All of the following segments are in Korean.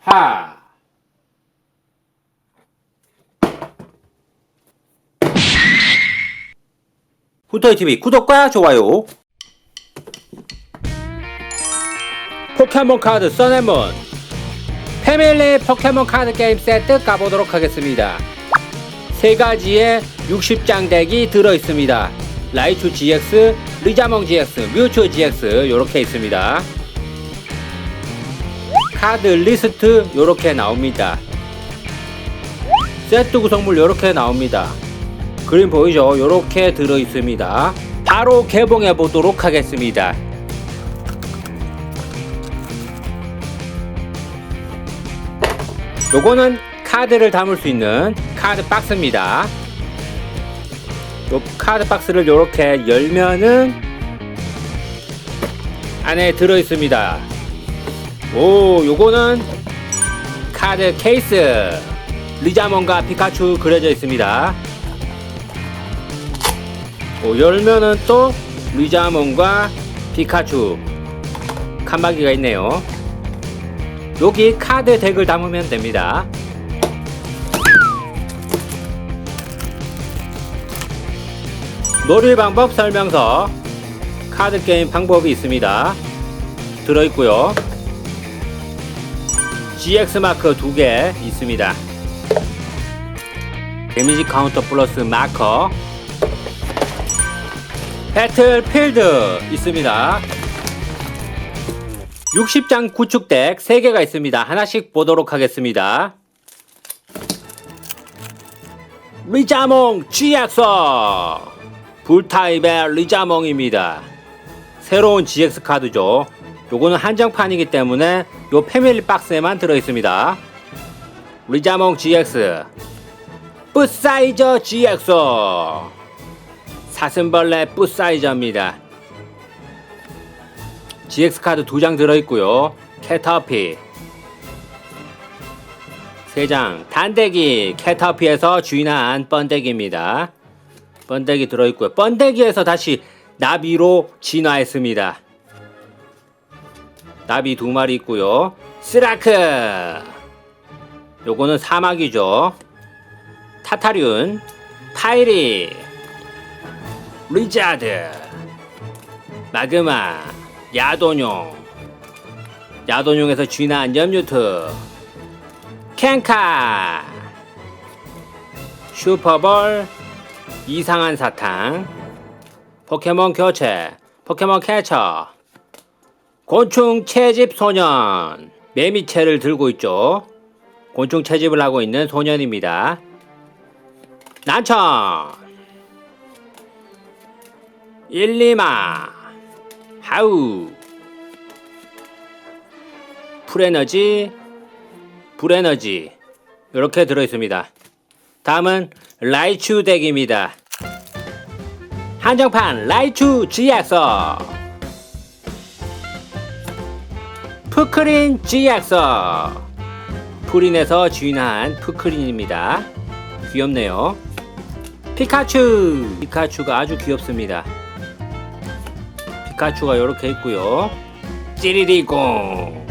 하. 후토이TV 구독과 좋아요. 포켓몬 카드 써내몬 패밀리 포켓몬 카드 게임 세트 가보도록 하겠습니다. 세 가지의 60장 덱이 들어 있습니다. 라이츄 GX, 리자몽 GX, 뮤추 GX 이렇게 있습니다. 카드 리스트 이렇게 나옵니다. 세트 구성물 이렇게 나옵니다. 그림 보이죠? 이렇게 들어 있습니다. 바로 개봉해 보도록 하겠습니다. 요거는 카드를 담을 수 있는 카드 박스입니다. 요 카드 박스를 이렇게 열면은 안에 들어 있습니다. 오, 요거는 카드 케이스 리자몬과 피카츄 그려져 있습니다. 오, 열면은 또 리자몬과 피카츄 칸막이가 있네요. 여기 카드 덱을 담으면 됩니다. 놀이 방법 설명서 카드 게임 방법이 있습니다. 들어있고요. GX 마크 두개 있습니다. 데미지 카운터 플러스 마커 배틀필드 있습니다. 60장 구축덱 3개가 있습니다. 하나씩 보도록 하겠습니다. 리자몽 GX 불타입의 리자몽입니다. 새로운 GX 카드죠. 요거는 한정판이기 때문에 요 패밀리 박스에만 들어있습니다. 리자몽 GX 뿌사이저 GX 사슴벌레 뿌사이저입니다. GX 카드 두 장 들어있고요. 캐터피 3장 단대기 캐터피에서 주인한 번데기입니다. 번데기 들어있고요. 번데기에서 다시 나비로 진화했습니다. 나비 두 마리 있고요. 스라크! 요거는 사막이죠. 타타륜 파이리 리자드 마그마 야도뇽. 야도뇽에서 쥐난 염유트 캔카. 슈퍼볼 이상한 사탕. 포켓몬 교체 포켓몬 캐쳐 곤충 채집 소년. 매미채를 들고 있죠. 곤충 채집을 하고 있는 소년입니다. 난천. 일리마. 하우. 풀에너지. 불에너지. 이렇게 들어있습니다. 다음은 라이츄 덱입니다. 한정판 라이츄 GX 푸크린 GX 풀인에서 주인한 푸크린입니다. 귀엽네요. 피카츄! 피카츄가 아주 귀엽습니다. 피카츄가 이렇게 있고요. 찌리리공!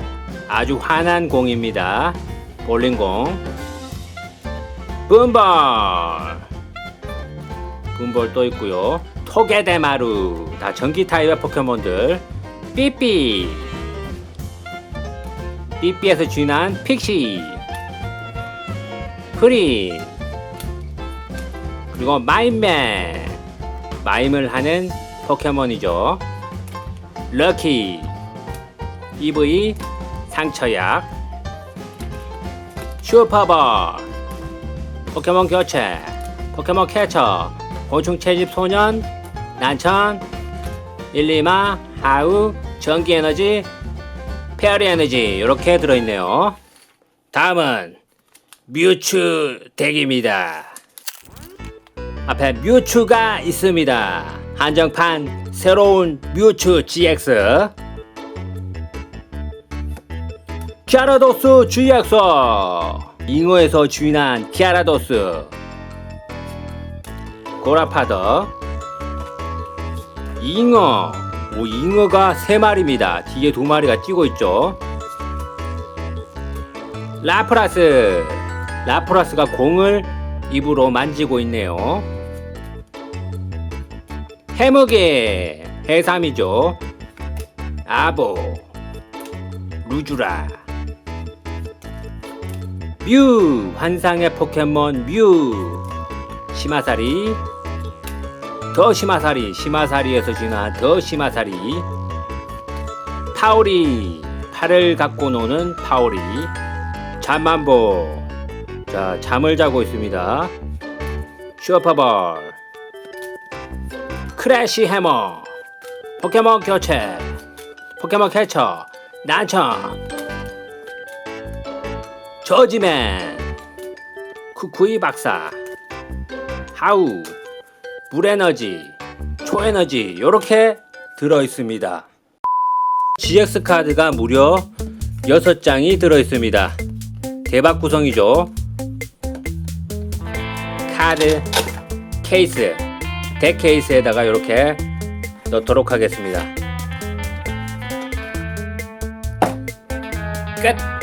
아주 환한 공입니다. 볼링공. 분벌! 분벌 또 있고요. 토게데마루. 다 전기 타입의 포켓몬들. 삐삐 삐삐에서 주인한 픽시. 프린 그리고 마임맨. 마임을 하는 포켓몬이죠. 럭키. EV 상처약. 슈퍼볼 포켓몬 교체. 포켓몬 캐쳐. 곤충 채집 소년. 난천. 일리마 하우 전기 에너지 페어리 에너지 이렇게 들어있네요. 다음은 뮤추 덱입니다. 앞에 뮤추가 있습니다. 한정판 새로운 뮤츠 GX 캬라도스 GX 잉어에서 주인한 키아라도스. 고라파더. 잉어 오 잉어가 세 마리입니다. 뒤에 두 마리가 뛰고 있죠. 라프라스. 라프라스가 공을 입으로 만지고 있네요. 해무게 해삼이죠. 아보. 루주라. 뮤. 환상의 포켓몬 뮤. 시마사리 더 시마사리 시마사리에서 진화한 더 시마사리. 파오리 팔을 갖고 노는 파오리. 잠만보. 자 잠을 자고 있습니다. 슈퍼볼. 크래시 해머. 포켓몬 교체. 포켓몬 캐쳐. 난청. 저지맨. 쿠쿠이 박사. 하우 물에너지 초에너지 요렇게 들어 있습니다. GX 카드가 무려 6장이 들어 있습니다. 대박 구성이죠. 카드 케이스 덱 케이스에다가 이렇게 넣도록 하겠습니다. 끝